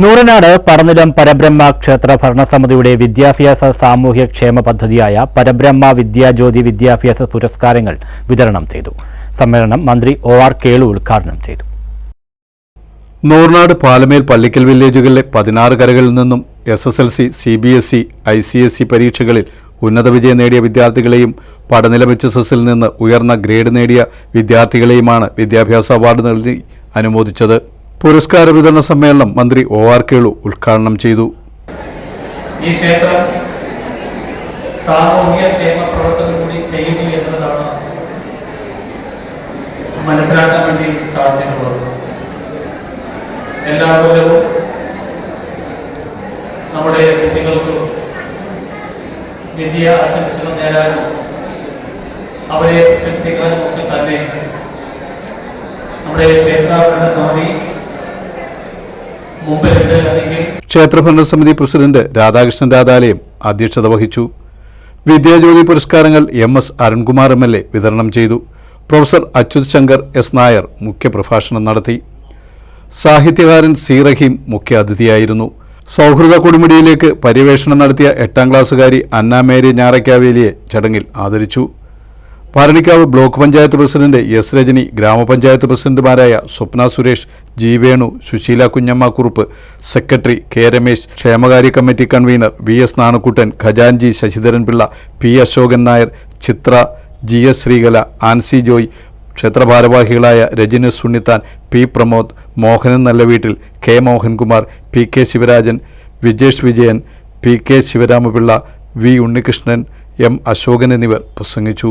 നൂറനാട് പടനിലം പരബ്രഹ്മ ക്ഷേത്ര ഭരണസമിതിയുടെ വിദ്യാഭ്യാസ സാമൂഹ്യ ക്ഷേമ പദ്ധതിയായ പരബ്രഹ്മ വിദ്യാജ്യോതി വിദ്യാഭ്യാസ പുരസ്കാരങ്ങൾ വിതരണം ചെയ്തു. സമ്മേളനം മന്ത്രി ഒ ആർ കേളു ഉദ്ഘാടനം ചെയ്തു. നൂർനാട് പാലമേൽ പള്ളിക്കൽ വില്ലേജുകളിലെ പതിനാറ് കരകളിൽ നിന്നും S S L C C B S E I C S E പരീക്ഷകളിൽ ഉന്നത വിജയം നേടിയ വിദ്യാർത്ഥികളെയും പഠനനില എച്ച് എസ് എസിൽ നിന്ന് ഉയർന്ന ഗ്രേഡ് നേടിയ വിദ്യാർത്ഥികളെയുമാണ് വിദ്യാഭ്യാസ അവാർഡ് നൽകി അനുമോദിച്ചത്. പുരസ്കാര വിതരണ സമ്മേളനം മന്ത്രി ഒ ആർ കേളു ഉദ്ഘാടനം ചെയ്തു. ഈ ക്ഷേത്രം സാമൂഹ്യ ക്ഷേമ പ്രവർത്തനം കൂടി ചെയ്യുന്നു എന്നതാണ് മനസ്സിലാക്കാൻ വേണ്ടി സാധിച്ചിട്ടുള്ളത്. എല്ലാ കൊല്ലവും നമ്മുടെ കുട്ടികൾക്ക് വിജയ ആശംസകൾ നേടാനും അവരെ പ്രശംസിക്കാനും ഒക്കെ തന്നെ നമ്മുടെ ക്ഷേത്ര സമിതി മുമ്പിലുണ്ട് അല്ലെങ്കിൽ ക്ഷേത്രഭരണ സമിതി പ്രസിഡന്റ് രാധാകൃഷ്ണൻ രാധാലയം അധ്യക്ഷത വഹിച്ചു. വിദ്യാജ്യോതി പുരസ്കാരങ്ങൾ M S Arunkumar M L A വിതരണം ചെയ്തു. പ്രൊഫസർ അച്യുത് ശങ്കർ എസ് നായർ മുഖ്യപ്രഭാഷണം നടത്തി. സാഹിത്യകാരൻ സി റഹീം മുഖ്യ അതിഥിയായിരുന്നു സൗഹൃദ കൊടുമുടിയിലേക്ക് പര്യവേഷണം നടത്തിയ എട്ടാം ക്ലാസ്സുകാരി അന്ന മേരി ഞാറയ്ക്കാവേലിയെ ചടങ്ങിൽ ആദരിച്ചു. Bharanikavu block panchayat president S Rajani ഗ്രാമപഞ്ചായത്ത് പ്രസിഡന്റുമാരായ Swapna Suresh G Venu Susheela Kunjamma Kurup secretary K Ramesh ക്ഷേമകാര്യ committee convener V S Nanakuttan ഖജാൻജി Sasidharan Pillai P Ashokan Nair Chithra G S Sreekala Ancy Joy ക്ഷേത്രഭാരവാഹികളായ Rajani Sunnithan P Pramod Mohanan Nallaveettil K Mohankumar P K Sivarajan Vijesh Vijayan P K Sivaramapillai V Unnikrishnan M Ashokan എന്നിവർ പ്രസംഗിച്ചു.